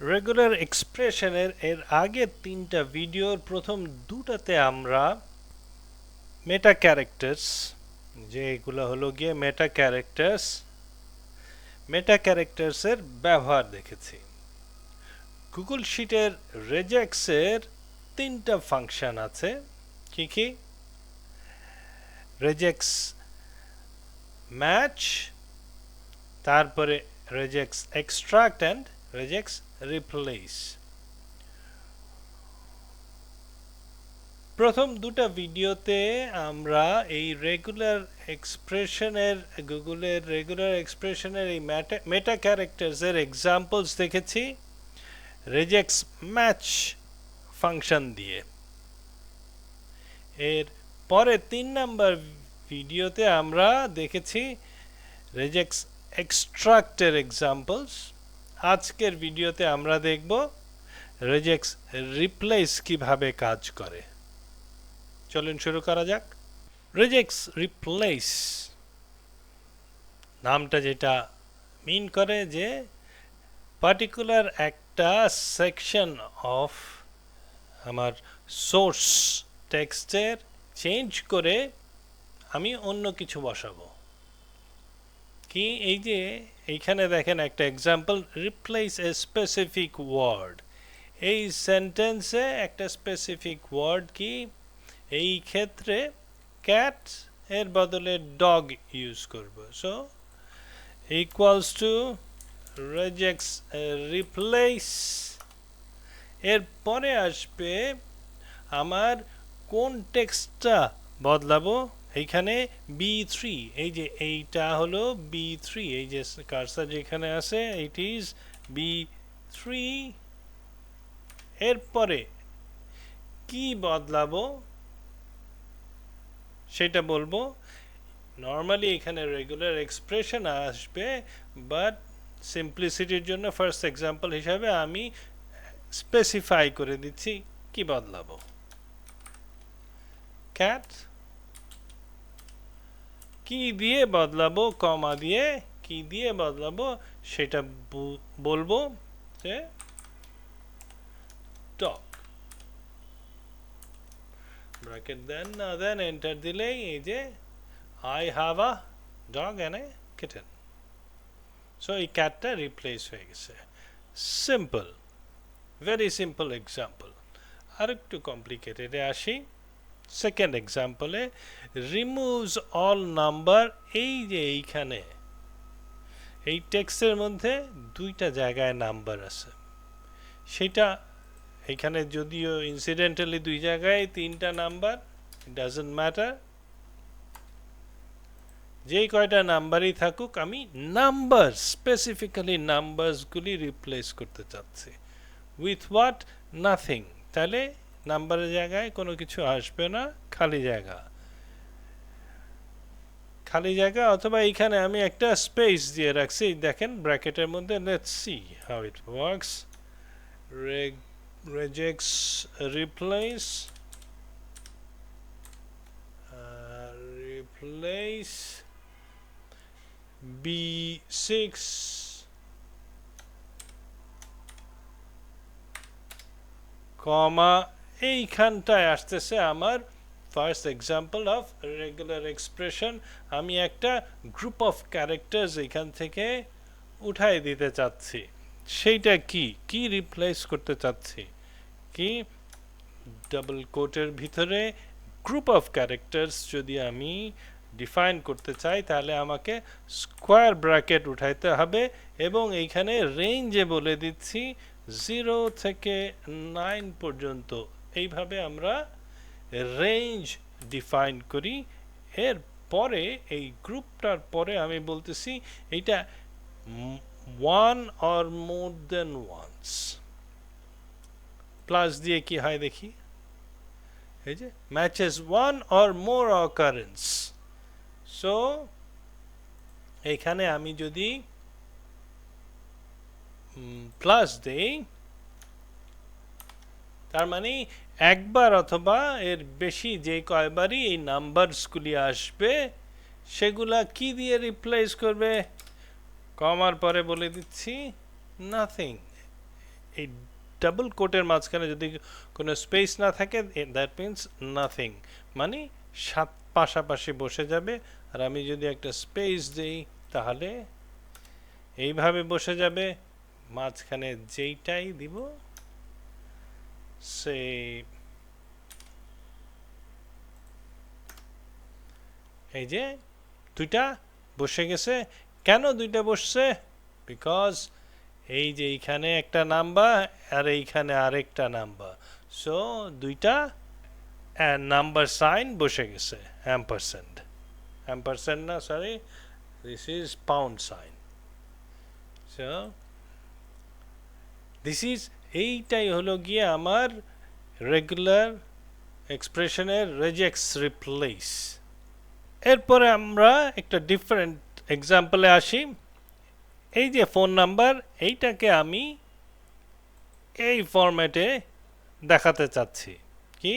Regular এক্সপ্রেশনের এর আগের তিনটা ভিডিওর প্রথম দুটাতে আমরা মেটা ক্যারেক্টার্স যে এগুলো হলো গিয়ে মেটা ক্যারেক্টার্স মেটা ক্যারেক্টার্সের ব্যবহার দেখেছি। গুগল শিটের রেজেক্সের তিনটা ফাংশন আছে। কি কি? রেজেক্স ম্যাচ তারপরে regex extract and regex replace প্রথম দুটো ভিডিওতে আমরা এই রেগুলার এক্সপ্রেশনের গুগলের রেগুলার এক্সপ্রেশনের এই মেটা ক্যারেক্টার্সের এক্সাম্পলস দেখেছি। রেজেক্স ম্যাচ ফাংশন দিয়ে। এর পরে তিন নাম্বার ভিডিওতে আমরা দেখেছি রেজেক্স এক্সট্রাক্টের এক্সাম্পলস আজকের ভিডিওতে আমরা দেখব রেজেক্স রিপ্লেস কীভাবে কাজ করে। চলুন শুরু করা যাক। রেজেক্স রিপ্লেস নামটা যেটা মিন করে যে পার্টিকুলার একটা সেকশন অফ আমার সোর্স টেক্সটের চেঞ্জ করে আমি অন্য কিছু বসাবো। কি এই যে এইখানে দেখেন একটা example replace a specific word এই সেন্টেন্সে একটা স্পেসিফিক ওয়ার্ড কি? এই ক্ষেত্রে ক্যাট এর বদলে ডগ ইউজ করব। So equals to regex replace এর পরে আসবে, আমার কোন টেক্সটটা বদলাবো? এইখানে বি থ্রি এই যে এইটা হলো বি থ্রি এই যে কারসার যেখানে আছে ইট ইজ বি থ্রি এরপরে কি বদলাবো? সেটা বলব। নর্মালি এখানে রেগুলার এক্সপ্রেশন আসবে বাট সিম্পলিসিটির জন্য ফার্স্ট এক্সাম্পল হিসাবে আমি স্পেসিফাই করে দিচ্ছি, কি বদলাবো? ক্যাট কি দিয়ে বদলাবো কমা দিয়ে কি দিয়ে বদলাবো সেটা বলব যে টক ব্র্যাকেট দেন না দেন এন্টার দিলেই এই যে I have a dog and a kitten so এই ক্যাটটা রিপ্লেস হয়ে গেছে সিম্পল ভেরি সিম্পল এক্সাম্পল আর একটু কমপ্লিকেটেডে আসি সেকেন্ড এক্সাম্পলে রিমুভস অল নাম্বার এই যে এইখানে, এই টেক্সটের মধ্যে দুইটা জায়গায় নাম্বার আছে। সেটা এখানে যদিও ইনসিডেন্টালি দুই জায়গায় তিনটা নাম্বার ডাজেন্ট ম্যাটার যেই কয়টা নাম্বারই থাকুক, আমি নাম্বার স্পেসিফিক্যালি নাম্বারসগুলি রিপ্লেস করতে চাচ্ছি। উইথ হোয়াট নাথিং তাহলে নাম্বারের জায়গায় কোনো কিছু আসবে না, খালি জায়গা। খালি জায়গা অথবা এইখানে আমি একটা স্পেস দিয়ে রাখছি, দেখেন ব্র্যাকেটের মধ্যে let's see how it works regex replace replace B six comma এইখানটায় আসতেছে আমার first example of regular expression আমি একটা গ্রুপ অফ ক্যারেক্টার্স এখান থেকে উঠাই দিতে চাচ্ছি। সেইটা কি? কি রিপ্লেস করতে চাচ্ছি? কি? ডাবল কোটের ভিতরে গ্রুপ অফ ক্যারেক্টার্স যদি আমি ডিফাইন করতে চাই, তাহলে আমাকে স্কোয়ার ব্র্যাকেট উঠাইতে হবে এবং এইখানে রেঞ্জে বলে দিচ্ছি জিরো থেকে নাইন পর্যন্ত। এইভাবে আমরা রেঞ্জ ডিফাইন করি। এর পরে, এই গ্রুপটার পরে আমি বলতেছি, এইটা one or more than once plus দিয়ে কি হয় দেখি? এই যে matches one or more occurrence so এখানে আমি যদি প্লাস দেই তার মানে একবার অথবা এর বেশি যে কয়বারই এই নাম্বারসগুলি আসবে, সেগুলা কি দিয়ে রিপ্লেস করবে? কমার পরে বলে দিচ্ছি নাথিং এই ডাবল কোটের মাঝখানে যদি কোনো স্পেস না থাকে দ্যাট মিন্স নাথিং মানে সাত পাশাপাশি বসে যাবে। আর আমি যদি একটা স্পেস দিই, তাহলে এইভাবে বসে যাবে। মাঝখানে যেইটাই দিব সে এই যে দুইটা বসে গেছে। কেন দুইটা বসছে? বিকজ এই যে এইখানে একটা নাম্বার আর এইখানে আরেকটা নাম্বার। সো দুইটা নাম্বার সাইন বসে গেছে অ্যাম্পারসেন্ট অ্যাম্পারসেন্ট না sorry this is pound sign so this is এইটাই হলো গিয়ে আমার রেগুলার এক্সপ্রেশনের রেজেক্স রিপ্লেস এরপরে আমরা একটা ডিফারেন্ট এক্সাম্পলে আসি। এই যে ফোন নাম্বার এইটাকে আমি এই ফরম্যাটে দেখাতে চাচ্ছি। কি?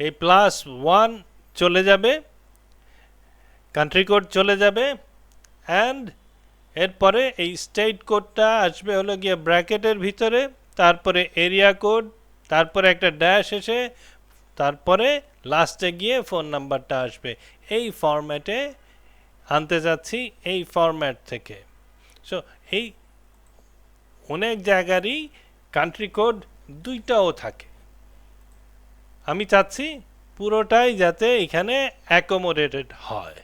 এই প্লাস ওয়ান চলে যাবে কান্ট্রি কোড চলে যাবে অ্যান্ড এরপরে এই স্টেট কোডটা আসবে হলো গিয়ে ব্র্যাকেটের ভিতরে। তারপরে এরিয়া কোড, তারপরে একটা ড্যাশ এসে, তারপরে লাস্টে গিয়ে ফোন নাম্বারটা আসবে। এই ফরম্যাটে আনতে যাচ্ছি এই ফরম্যাট থেকে। সো এই অনেক জায়গারই কান্ট্রি কোড দুইটাও থাকে। আমি চাচ্ছি পুরোটাই যাতে এখানে অ্যাকোমোডেটেড হয়।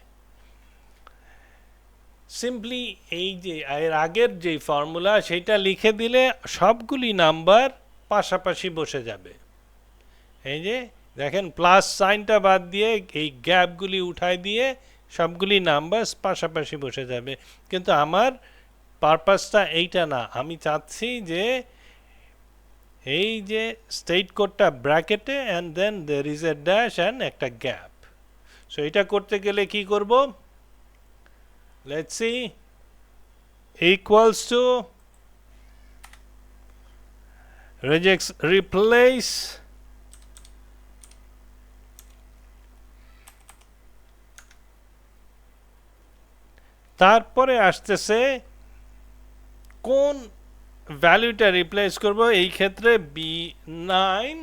সিম্পলি এই যে, এর আগের যে ফর্মুলা সেটা লিখে দিলে সবগুলি নাম্বার পাশাপাশি বসে যাবে। এই যে, দেখেন প্লাস সাইনটা বাদ দিয়ে এই গ্যাপগুলি উঠায় দিয়ে সবগুলি নাম্বার পাশাপাশি বসে যাবে। কিন্তু আমার পারপাসটা এইটা না। আমি চাচ্ছি যে, এই যে স্টেট কোডটা ব্র্যাকেটে and then there is a dash and একটা গ্যাপ সো এটা করতে গেলে কি করব? Let's see. Equals to regex replace. তারপরে আসতেছে কোন ভ্যালুটা রিপ্লেস করব? এই ক্ষেত্রে বি নাইন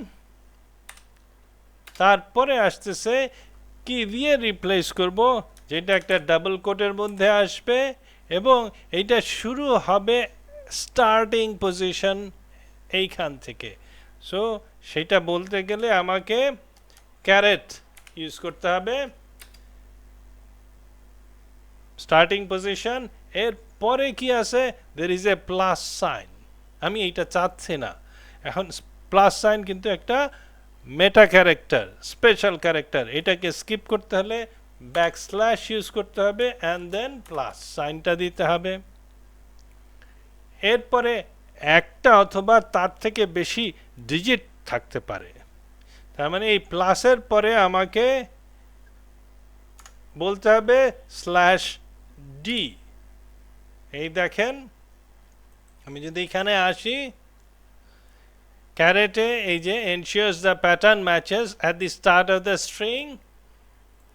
তারপরে আসতেছে কি দিয়ে রিপ্লেস করব? যেটা একটা ডাবল কোটের মধ্যে আসবে এবং এইটা শুরু হবে স্টার্টিং পজিশন এইখান থেকে। সো সেটা বলতে গেলে আমাকে ক্যারেট ইউজ করতে হবে। স্টার্টিং পজিশন এর পরে কি আছে? There is a plus sign আমি এইটা চাচ্ছি না। এখন প্লাস সাইন কিন্তু একটা মেটা ক্যারেক্টার স্পেশাল ক্যারেক্টার এটাকে স্কিপ করতে হলে ব্যাক স্ল্যাশ ইউজ করতে হবে অ্যান্ড দেন প্লাস সাইনটা দিতে হবে। এরপরে একটা অথবা তার থেকে বেশি ডিজিট থাকতে পারে। তার মানে এই প্লাসের পরে আমাকে বলতে হবে স্ল্যাশ ডি এই দেখেন, আমি যদি এখানে আসি ক্যারেটে এই যে ensures the pattern matches at the start of the string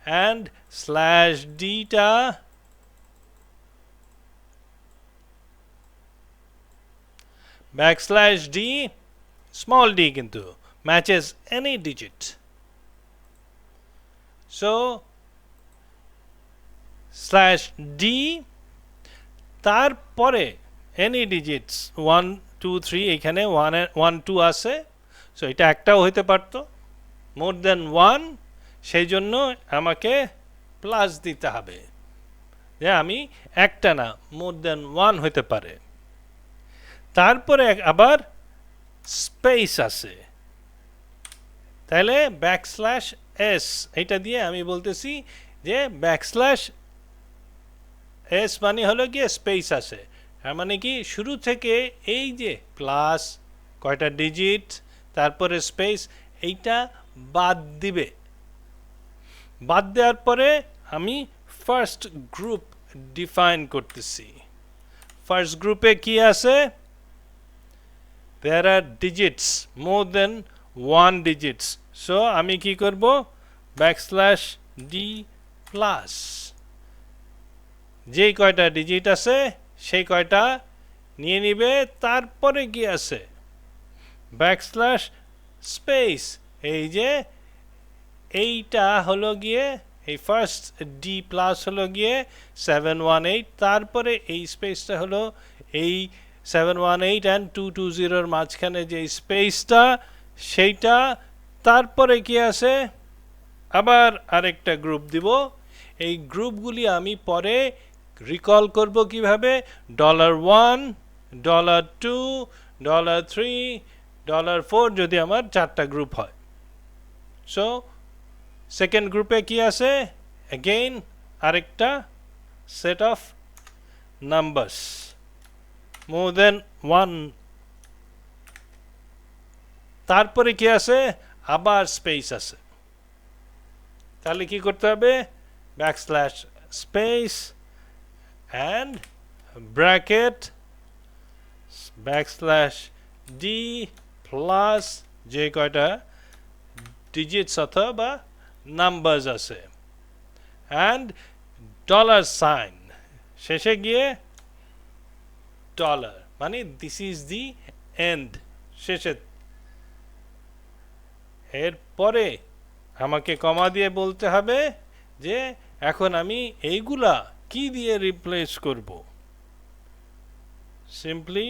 and slash dটা backslash d, small d কিন্তু matches any digit. So, slash d, তারপরে any digits one two three এখানে ওয়ান ওয়ান টু আছে সো এটা একটাও হইতে পারতো। মোর than one সেই জন্য আমাকে প্লাস দিতে হবে। যে আমি একটা না মোর দেন ওয়ান হইতে পারে। তারপরে আবার স্পেস আছে। তাহলে ব্যাকস্ল্যাশ এস এটা দিয়ে আমি বলতেছি যে ব্যাকস্ল্যাশ এস মানে হলো গিয়ে স্পেস আছে। তার মানে কি? শুরু থেকে এই যে প্লাস কয়টা ডিজিট তারপরে স্পেস এইটা বাদ দিবে। বাদ দেওয়ার পরে আমি ফার্স্ট গ্রুপ ডিফাইন করতেছি। ফার্স্ট গ্রুপে কি আছে? There are digits more than one digits so আমি কি করব? ব্যাকস্ল্যাশ ডি প্লাস যেই কয়টা ডিজিট আছে, সেই কয়টা নিয়ে নিবে। তারপরে কি আছে? ব্যাকস্ল্যাশ স্পেস এই যে এইটা হলো গিয়ে, এই ফার্স্ট ডি প্লাস হলো গিয়ে সেভেন ওয়ান এইট তারপরে এই স্পেসটা হলো এই seven one eight and two two জিরোর মাঝখানে যে স্পেসটা সেইটা, তারপরে কি আছে? আবার আরেকটা গ্রুপ দিব। এই গ্রুপগুলি আমি পরে রিকল করব কীভাবে? Dollar one dollar two dollar three dollar four যদি আমার চারটা গ্রুপ হয়। সো সেকেন্ড গ্রুপে কি আছে? অ্যাগেইন আরেকটা set of numbers more than one তারপরে কি আছে? আবার স্পেস আছে। তাহলে কি করতে হবে? Backslash space and bracket backslash D plus যে কয়টা ডিজিটস অথবা নাম্বারস আছে অ্যান্ড ডলার সাইন শেষে গিয়ে ডলার মানে দিস ইজ দি এন্ড শেষে এরপরে আমাকে কমা দিয়ে বলতে হবে যে এখন আমি এইগুলা কি দিয়ে রিপ্লেস করব? সিম্পলি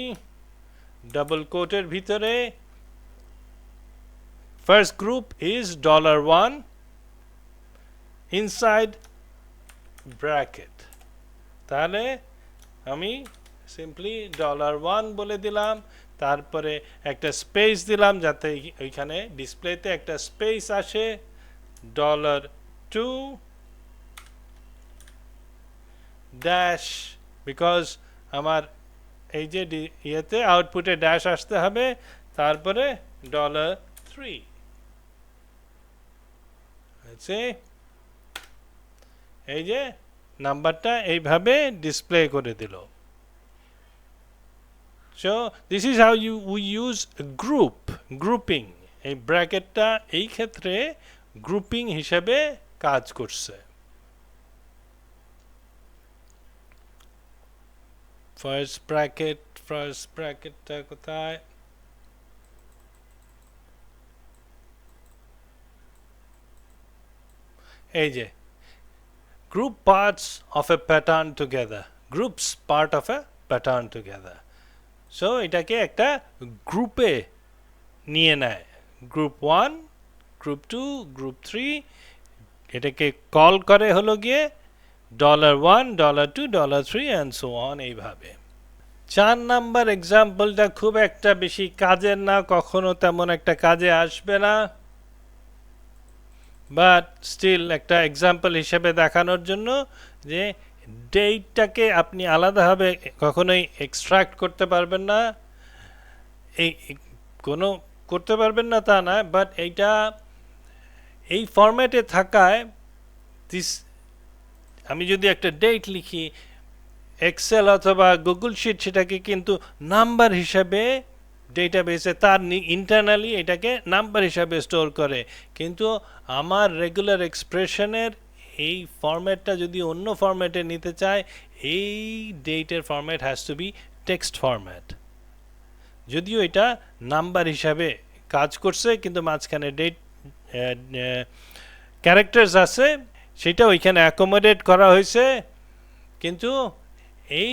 ডাবল কোটের ভিতরে first group is dollar one inside bracket তাহলে আমি সিম্পলি ডলার ওয়ান বলে দিলাম, তারপরে একটা স্পেস দিলাম যাতে ওইখানে ডিসপ্লেতে একটা স্পেস আসে ডলার টু ড্যাশ বিকজ আমার এই যে ইয়েতে আউটপুটে ড্যাশ আসতে হবে, তারপরে ডলার থ্রি আছে এই যে নাম্বারটা এইভাবে ডিসপ্লে করে দিল। So this is how you we use group grouping এই ব্র্যাকেটটা এই ক্ষেত্রে গ্রুপিং হিসেবে কাজ করছে। ফার্স্ট ব্র্যাকেট ফার্স্ট ব্র্যাকেটটা কোথায়? এই যে group parts of a pattern together. Groups part of a pattern together. So এটাকে একটা গ্রুপে নিয়ে নেয় group one group two group three এটাকে কল করে হলো গিয়ে dollar one dollar two dollar three and so on এইভাবে চার নাম্বার এক্সাম্পলটা খুব একটা বেশি কাজের না কখনো তেমন একটা কাজে আসবে না বাট স্টিল একটা এক্সাম্পল হিসেবে দেখানোর জন্য যে ডেটটাকে আপনি আলাদাভাবে কখনোই এক্সট্রাক্ট করতে পারবেন না। এই, কোনো করতে পারবেন না তা না বাট এইটা, এই ফর্ম্যাটে থাকায় দিস আমি যদি একটা ডেট লিখি এক্সেল অথবা গুগল শিট সেটাকে কিন্তু নাম্বার হিসাবে ডেটাবেসে তার ইন্টারনালি এটাকে নাম্বার হিসাবে স্টোর করে। কিন্তু আমার রেগুলার এক্সপ্রেশনের এই ফরম্যাটটা যদি অন্য ফরম্যাটে নিতে চায়, এই ডেটের format has to be text format যদিও এটা নাম্বার হিসাবে কাজ করছে, কিন্তু মাঝখানে ডেট ক্যারেক্টার্স আছে, সেটা ওইখানে অ্যাকোমোডেট করা হয়েছে। কিন্তু এই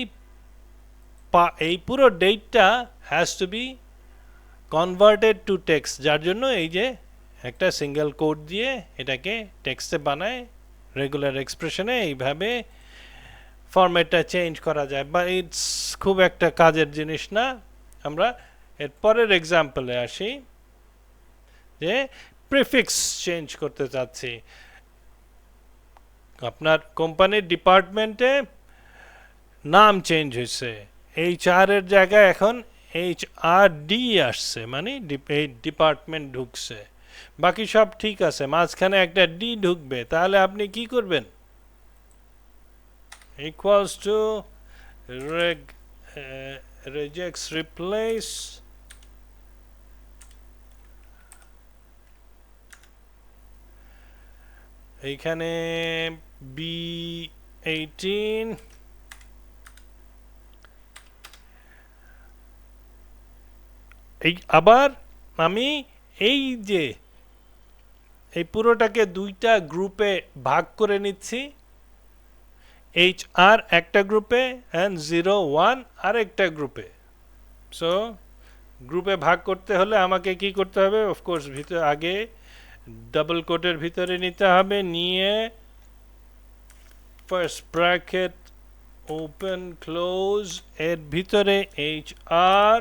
এই পুরো ডেটটা has to be converted to text যার জন্য এই যে একটা সিঙ্গেল কোড দিয়ে এটাকে টেক্সটে বানায় রেগুলার এক্সপ্রেশনে এইভাবে ফরম্যাটটা চেঞ্জ করা যায়। বা ইটস খুব একটা কাজের জিনিস না। আমরা এর পরের এক্সাম্পলে আসি, যে প্রিফিক্স চেঞ্জ করতে চাচ্ছি। আপনার কোম্পানির ডিপার্টমেন্টে নাম চেঞ্জ হয়েছে। এইচ আর এর জায়গায় এখন এইচ আর ডি আসছে মানে এই ডিপার্টমেন্ট ঢুকছে। বাকি সব ঠিক আছে, মাঝখানে একটা ডি ঢুকবে, তাহলে আপনি কি করবেন? Equals to reg regex replace এইখানে বি এইটিন এই আবার আমি এই যে এই পুরোটাকে দুইটা গ্রুপে ভাগ করে নিচ্ছি। এইচ আর একটা গ্রুপে অ্যান্ড জিরো ওয়ান আরেকটা গ্রুপে সো গ্রুপে ভাগ করতে হলে আমাকে কি করতে হবে? অফকোর্স ভিতরে আগে ডাবল কোটের ভিতরে নিতে হবে। নিয়ে ফার্স্ট ব্র্যাকেট ওপেন ক্লোজ এর ভিতরে এইচ আর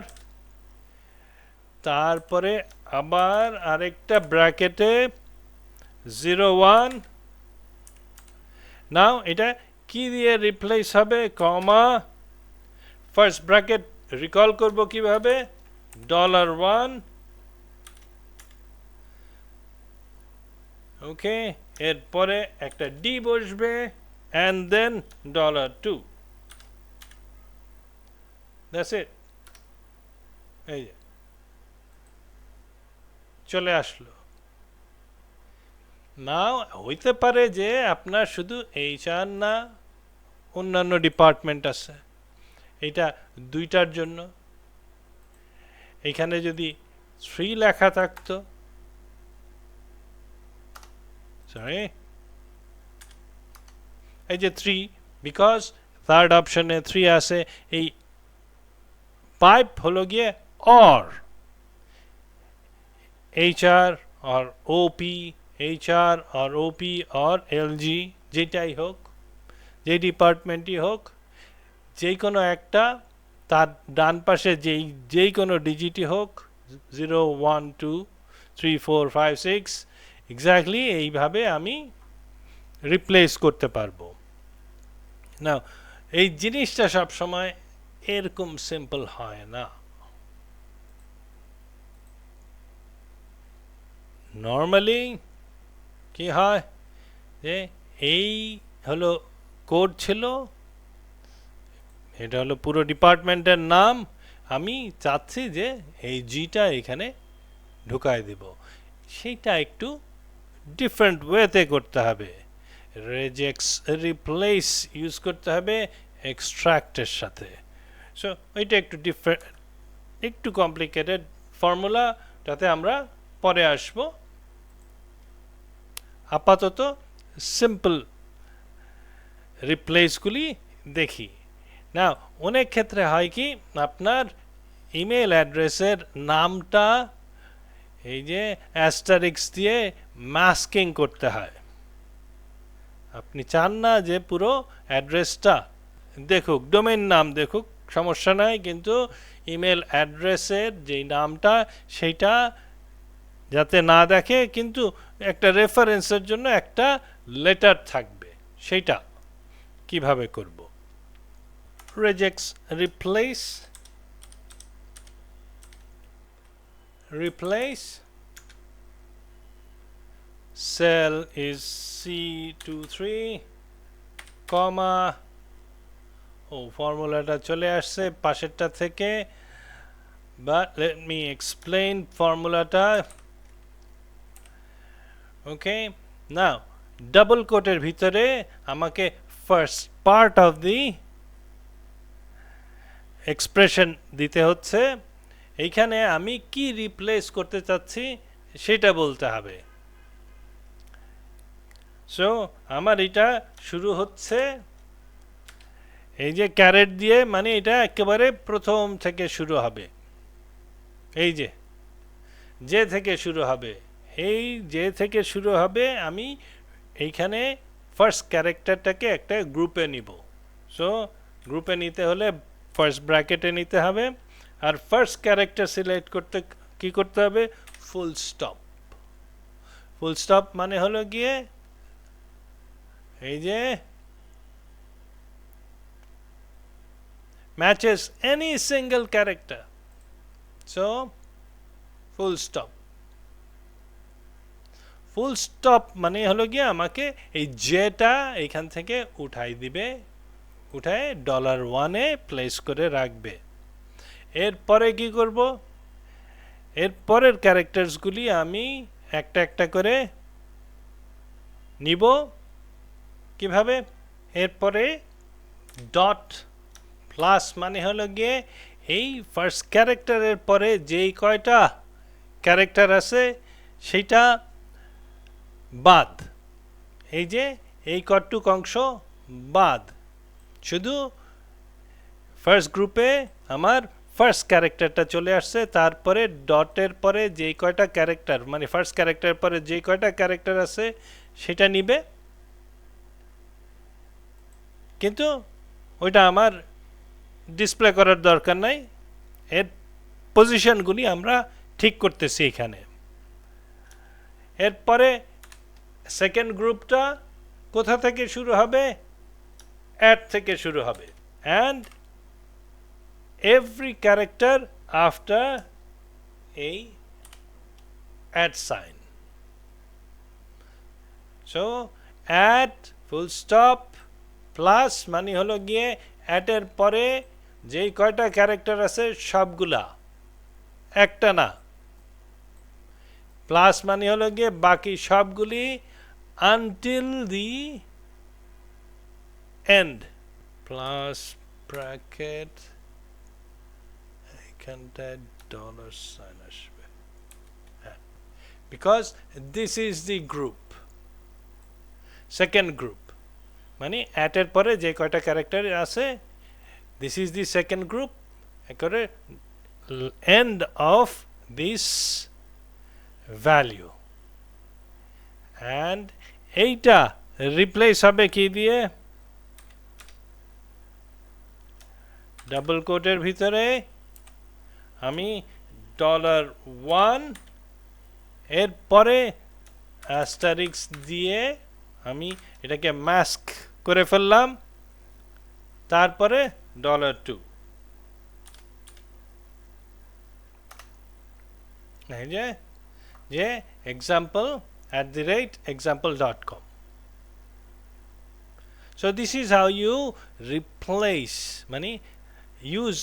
তারপরে আবার আরেকটা ব্র্যাকেটে জিরো ওয়ান। নাও, এটা কি দিয়ে রিপ্লেস হবে? কমা। ফার্স্ট ব্র্যাকেট রিকল করব কীভাবে? ডলার ওয়ান ওকে এরপরে একটা ডি বসবে and then dollar two that's it এই যে। চলে আসলো। না হইতে পারে যে আপনার শুধু এইচআর না, অন্যান্য ডিপার্টমেন্ট আছে। এটা দুইটার জন্য। এখানে যদি থ্রি লেখা থাকতো। সরি এই যে থ্রি বিকজ থার্ড অপশনে থ্রি আছে, এই পাইপ হলো গিয়ে অর এইচআর আর ওপি এইচআর আর ওপি আর এলজি যেটাই হোক, যে ডিপার্টমেন্টই হোক যেই কোনো একটা তার ডান পাশে যেই যেই কোনো ডিজিটই হোক zero one two three four five six exactly এইভাবে আমি রিপ্লেস করতে পারব। না এই জিনিসটা সব সময় এরকম সিম্পল হয় না। নর্মালি কি হয়? যে এই হলো কোড ছিল, এটা হলো পুরো ডিপার্টমেন্টের নাম, আমি চাচ্ছি যে এই জিটা এখানে ঢুকায় দেব। সেইটা একটু ডিফারেন্ট ওয়েতে করতে হবে। রেজেক্স রিপ্লেস ইউজ করতে হবে এক্সট্রাক্টের সাথে। সো ওইটা একটু ডিফারেন্ট একটু কমপ্লিকেটেড ফর্মুলা যাতে আমরা পরে আসব। আপাতত সিম্পল রিপ্লেসগুলি দেখি। না অনেক ক্ষেত্রে হয় কি, আপনার ইমেল অ্যাড্রেসের নামটা এই যে অ্যাস্টারিক্স দিয়ে মাস্কিং করতে হয়। আপনি চান না যে পুরো অ্যাড্রেসটা দেখুক ডোমেন নাম দেখুক, সমস্যা নাই, কিন্তু ইমেল অ্যাড্রেসের যেই নামটা, সেইটা যাতে না দেখে, কিন্তু একটা রেফারেন্সের জন্য একটা লেটার থাকবে। সেটা কীভাবে করব? Regex replace replace, cell is C23 comma, ও ফর্মুলাটা চলে আসছে পাশেরটা থেকে, but let me explain ফর্মুলাটা ওকে নাও ডাবল কোটের ভিতরে আমাকে first part of the expression দিতে হচ্ছে। এইখানে আমি কি রিপ্লেস করতে চাচ্ছি সেটা বলতে হবে। সো আমার এটা শুরু হচ্ছে। এই যে ক্যারেট দিয়ে মানে এটা একেবারে প্রথম থেকে শুরু হবে। এই যে যে থেকে শুরু হবে। এই যে থেকে শুরু হবে, আমি এইখানে ফার্স্ট ক্যারেক্টারটাকে একটা গ্রুপে নিব। সো গ্রুপে নিতে হলে ফার্স্ট ব্র্যাকেটে নিতে হবে, আর ফার্স্ট ক্যারেক্টার সিলেক্ট করতে কি করতে হবে? ফুল স্টপ ফুল স্টপ মানে হলো গিয়ে, এই যে matches any single character so full stop full stop মানে হলো গিয়ে আমাকে এই জেটা এখান থেকে উঠাই দিবে, উঠায় ডলার ওয়ানে প্লেস করে রাখবে। এরপরে কি করব? এর পরের ক্যারেক্টার্সগুলি আমি একটা একটা করে নিব। কীভাবে? এরপরে ডট প্লাস মানে হলো গিয়ে এই ফার্স্ট ক্যারেক্টারের পরে যেই কয়টা ক্যারেক্টার আছে সেটা বাদ। এই যে, এই কটটুক অংশ বাদ। শুধু ফার্স্ট গ্রুপে আমার ফার্স্ট ক্যারেক্টারটা চলে আসছে, তারপরে ডটের পরে যেই কয়টা ক্যারেক্টার মানে ফার্স্ট ক্যারেক্টার পরে যে কয়টা ক্যারেক্টার আছে, সেটা নিবে। কিন্তু ওইটা আমার ডিসপ্লে করার দরকার নাই। এর পজিশনগুলি আমরা ঠিক করতেছি এখানে। এরপরে সেকেন্ড গ্রুপটা কোথা থেকে শুরু হবে? অ্যাড থেকে শুরু হবে। অ্যান্ড এভরি ক্যারেক্টার আফটার এই at sign so at full stop plus মানে হলো গিয়ে অ্যাটের পরে যেই কয়টা ক্যারেক্টার আছে সবগুলা। একটা না। প্লাস মানে হলো গিয়ে বাকি সবগুলি until the end plus bracket এখানটায় ডলার সাইন আসবে হ্যাঁ because this is the group second group মানে অ্যাটের পরে যে কয়টা ক্যারেক্টার আছে this is the second group একেবারে end of this value and এইটা রিপ্লেস হবে কি দিয়ে? ডাবল কোটের ভিতরে আমি ডলার ওয়ানের পরে অ্যাস্টারিক্স দিয়ে আমি এটাকে মাস্ক করে ফেললাম। তারপরে ডলার টু যে যে example rate example dot com So, this is how you replace মানে use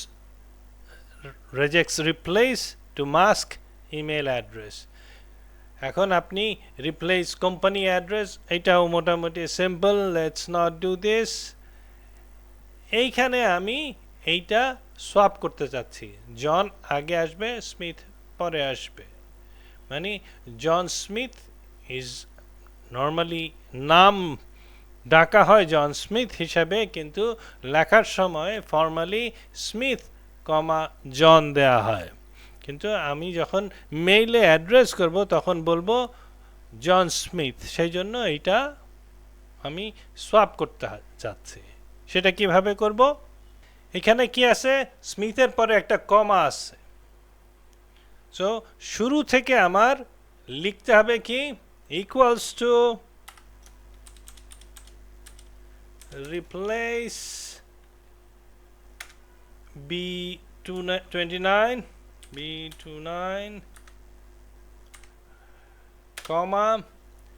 regex replace to mask email address. এখন আপনি রিপ্লেস কোম্পানি অ্যাড্রেস এটাও মোটামুটি simple let's not do this এইখানে আমি এইটা সোয়াপ করতে চাচ্ছি। জন আগে আসবে স্মিথ পরে আসবে। মানে জন স্মিথ ইজ নর্মালি নাম ডাকা হয় জন স্মিথ হিসাবে, কিন্তু লেখার সময় ফর্মালি স্মিথ কমা জন দেয়া হয়। কিন্তু আমি যখন মেইলে অ্যাড্রেস করব, তখন বলব জন স্মিথ সেই জন্য এইটা আমি সোয়াপ করতে চাচ্ছি সেটা কীভাবে করব? এখানে কি আছে? স্মিথের পরে একটা কমা আছে। সো শুরু থেকে আমার লিখতে হবে কি? Equals to replace B29 B29 কমা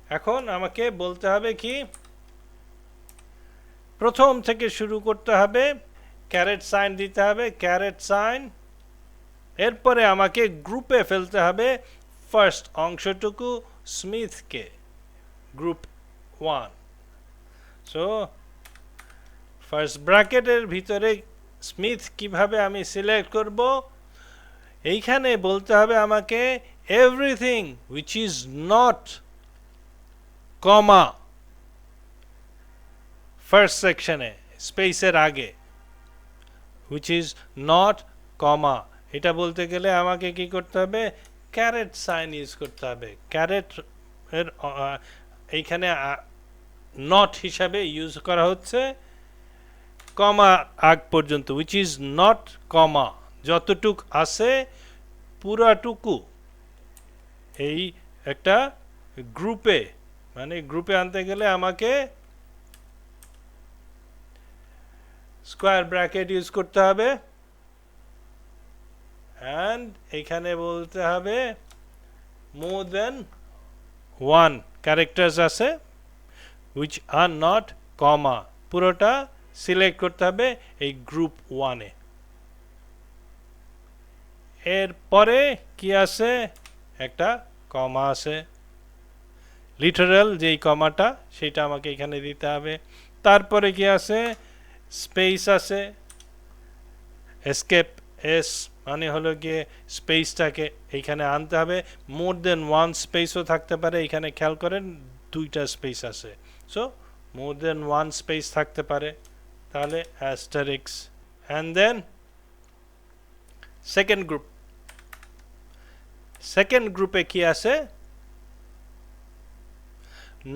এখন আমাকে বলতে হবে কি? প্রথম থেকে শুরু করতে হবে, ক্যারেট সাইন দিতে হবে, ক্যারেট সাইন। এরপরে আমাকে গ্রুপে ফেলতে হবে, ফার্স্ট অংশটুকু স্মিথকে গ্রুপ ওয়ান সো ফার্স্ট ব্র্যাকেটের ভিতরে স্মিথ কীভাবে আমি সিলেক্ট করব? এইখানে বলতে হবে আমাকে everything which is not comma first সেকশনে স্পেসের আগে হুইচ ইজ নট কমা এটা বলতে গেলে আমাকে কি করতে হবে? ক্যারেট সাইন ইউজ করতে হবে। ক্যারেট এর এইখানে নট হিসাবে ইউজ করা হচ্ছে, কমা আগ পর্যন্ত উইচ ইজ নট কমা। যতটুক আছে, পুরাটুকু এই একটা গ্রুপে মানে গ্রুপে আনতে গেলে আমাকে স্কোয়ার ব্র্যাকেট ইউজ করতে হবে। অ্যান্ড এখানে বলতে হবে মোর দেন ওয়ান ক্যারেক্টার্স আছে উইচ আর নট কমা পুরোটা সিলেক্ট করতে হবে এই গ্রুপ ওয়ানে এরপরে কি আছে? একটা কমা আছে। লিটারাল যেই কমাটা সেটা আমাকে এখানে দিতে হবে। তারপরে কি আছে? স্পেস আছে। এসকেপ এস মানে হলো গিয়ে স্পেসটাকে এইখানে আনতে হবে। মোর দেন ওয়ান স্পেসও থাকতে পারে। এখানে খেয়াল করেন দুইটা স্পেস আছে। So more than one space থাকতে পারে। তাহলে asterisk and then second group second গ্রুপে কি আছে?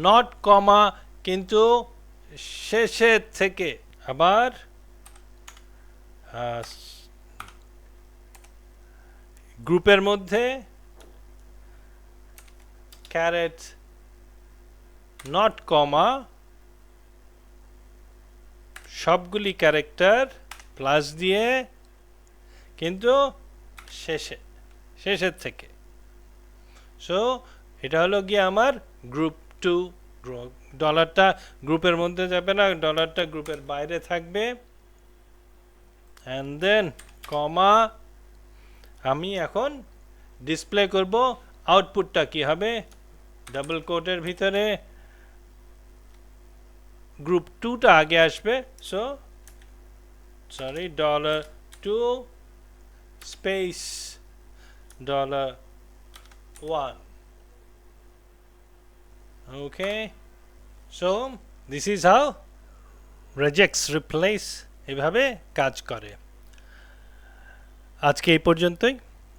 নট কমা কিন্তু শেষের থেকে আবার গ্রুপের মধ্যে ক্যারেট নট কমা সবগুলি ক্যারেক্টার প্লাস দিয়ে কিন্তু শেষে, শেষের থেকে। সো এটা হলো গিয়ে আমার গ্রুপ টু ডলারটা গ্রুপের মধ্যে যাবে না ডলারটা গ্রুপের বাইরে থাকবে। অ্যান্ড দেন কমা আমি এখন ডিসপ্লে করব আউটপুটটা কি হবে? ডাবল কোটের ভিতরে গ্রুপ টুটা আগে আসবে so sorry dollar two space dollar one okay so this is how regex replace এভাবে কাজ করে। আজকে এই পর্যন্তই।